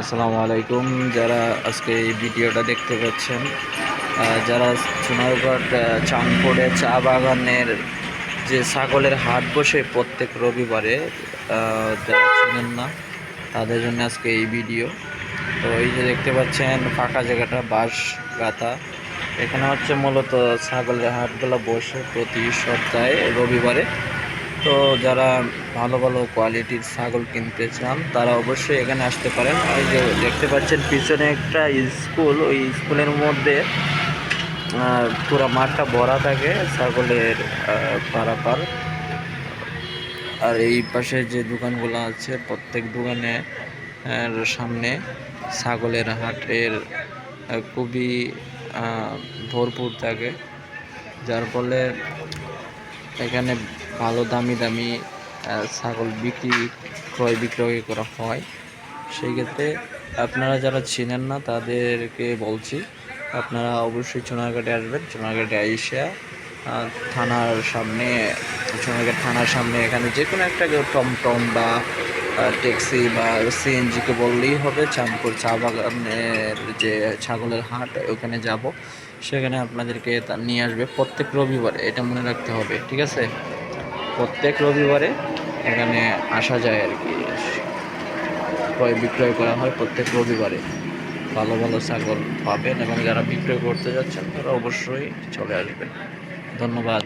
আসসালামু আলাইকুম। যারা আজকে এই ভিডিওটা দেখতে পাচ্ছেন যারা সোনারঘাট চাঁদপুরে চা বাগানের যে ছাগলের হাট বসে প্রত্যেক রবিবারে যারা চিনেন না, তাদের জন্য আজকে এই ভিডিও। তো এই যে দেখতে পাচ্ছেন, ফাঁকা জায়গাটা বাঁশ গাতা এখানে হচ্ছে মূলত ছাগলের হাটগুলো বসে প্রতি সপ্তাহে রবিবারে। তো যারা ভালো ভালো কোয়ালিটির ছাগল কিনতে চান, তারা অবশ্যই এখানে আসতে পারেন। এই যে দেখতে পাচ্ছেন, পিছনে একটা স্কুল, ওই স্কুলের মধ্যে পুরো মাঠটা ভরা থাকে ছাগলের পারাপার। আর এই পাশে যে দোকানগুলো আছে, প্রত্যেক দোকানে সামনে ছাগলের হাটের খুবই ভরপুর থাকে। যার ফলে এখানে ভালো দামি দামি ছাগল বিক্রি, ক্রয় বিক্রয় করা হয়। সেই ক্ষেত্রে আপনারা যারা চেনেন না, তাদেরকে বলছি, আপনারা অবশ্যই সোনারঘাটে আসবেন। সোনারঘাটে আইসা থানার সামনে সোনারঘাট থানার সামনে এখানে যে কোনো একটা টমটম বা ট্যাক্সি বা সিএনজিকে বললেই হবে, চাঁদপুর চা বাগানের যে ছাগলের হাট, ওখানে যাব। সেখানে আপনাদেরকে তা নিয়ে আসবে। প্রত্যেক রবিবারে এটা মনে রাখতে হবে, ঠিক আছে? প্রত্যেক রবিবারে এখানে আসা যায় আর কি। ক্রয় বিক্রয় করা হয় প্রত্যেক রবিবারে। ভালো ভালো ছাগল পাবেন এবং যারা বিক্রয় করতে যাচ্ছেন তারা অবশ্যই চলে আসবেন। ধন্যবাদ।